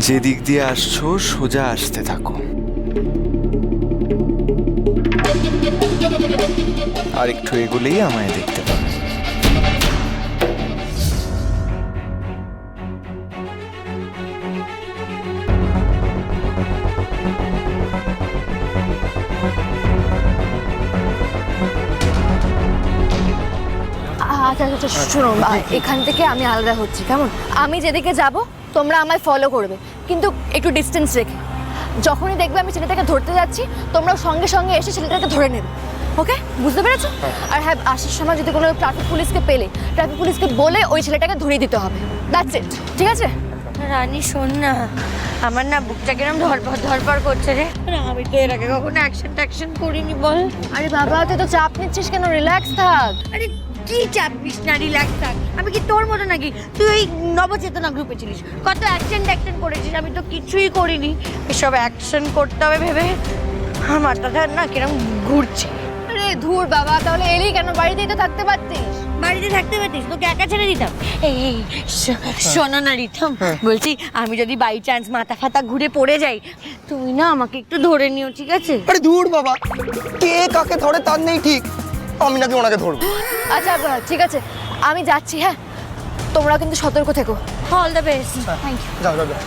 যে দিক দিয়ে আসছো সোজা আসতে থাকো। আর একটু এগুলেই আমায় দেখতে পাবে। আচ্ছা আচ্ছা শোনো আ, এখান থেকে আমি আলাদা হচ্ছি কেমন? আমি যেদিকে যাব তোমরা আমায় ফলো করবে। কিন্তু একটু ডিস্টেন্স রেখে। যখনই দেখবে আমি ছেলেটাকে ধরতে যাচ্ছি তোমরা সঙ্গে সঙ্গে এসে ছেলেটাকে ধরে নেবে। ওকে বুঝতে পেরেছ? আর হ্যাঁ আসার সময় যদি কোনো ট্রাফিক পুলিশকে পেলে ট্রাফিক পুলিশকে বলে ওই ছেলেটাকে ধরিয়ে দিতে হবে। দ্যাটস ইট ঠিক আছে? রানী শোন না। আমার না বুকটা কিরম ধরপর ধরপর করছে রে। আমি তো এর আগে কখনো অ্যাকশন ট্যাকশন করিনি বল। আরে বাবা তুই তো চাপ নিচ্ছিস কেন? রিল্যাক্স থাক। আরে কি চাপ না রিল্যাক্স থাক আমি কি তোর মতো নাকি? তুই ওই নবচেতনা গ্রুপে ছিলিস। কত অ্যাকশন ট্যাকশন করেছিস? আমি তো কিছুই করিনি। এসব অ্যাকশন করতে হবে ভেবে আমার মাথাটা না কিরম ঘুরছে। আরে ধুর বাবা তাহলে এলি কেন? বাড়িতেই তো থাকতে পারতিস। বাড়িতে থাকতে পারতিস? তোকে একা ছেড়ে দিতাম। এই এই, শোনো না রিথম বলছি আমি যদি বাই চান্স মাথা ফাতা ঘুরে পড়ে যাই তুমি না আমাকে একটু ধরে নিও ঠিক আছে? আরে দূর বাবা কে কাকে ধরে তার নেই ঠিক? আমি নাকি ওনাকে ধরবো। আচ্ছা ঠিক আছে। আমি যাচ্ছি হ্যাঁ? তোমরা কিন্তু সতর্ক থেকো। All the best thank you যাও যাও যাও।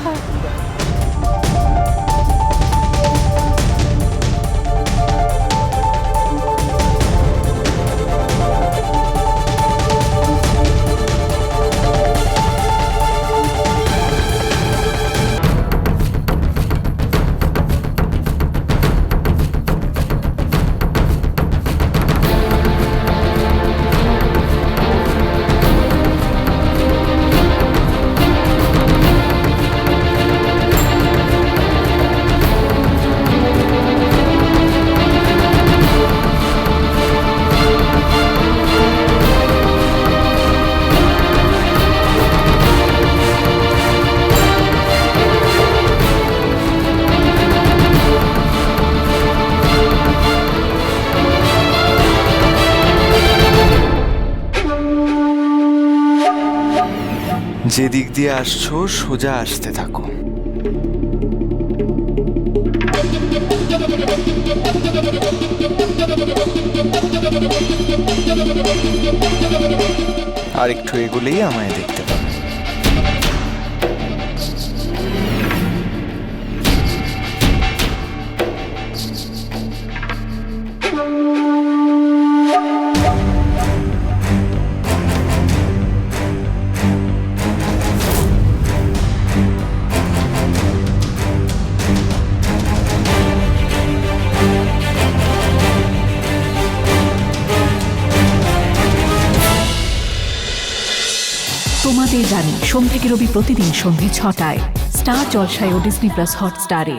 যে দিক দিয়ে আসছো সোজা আসতে থাকো। আরেকটু এগুলেই আমায় দেখতে পাবে। তোমাদের জানি সোম থেকে রবি প্রতিদিন সন্ধ্যে ছটায়। স্টার জলসায় ও ডিসনি প্লাস হটস্টারে।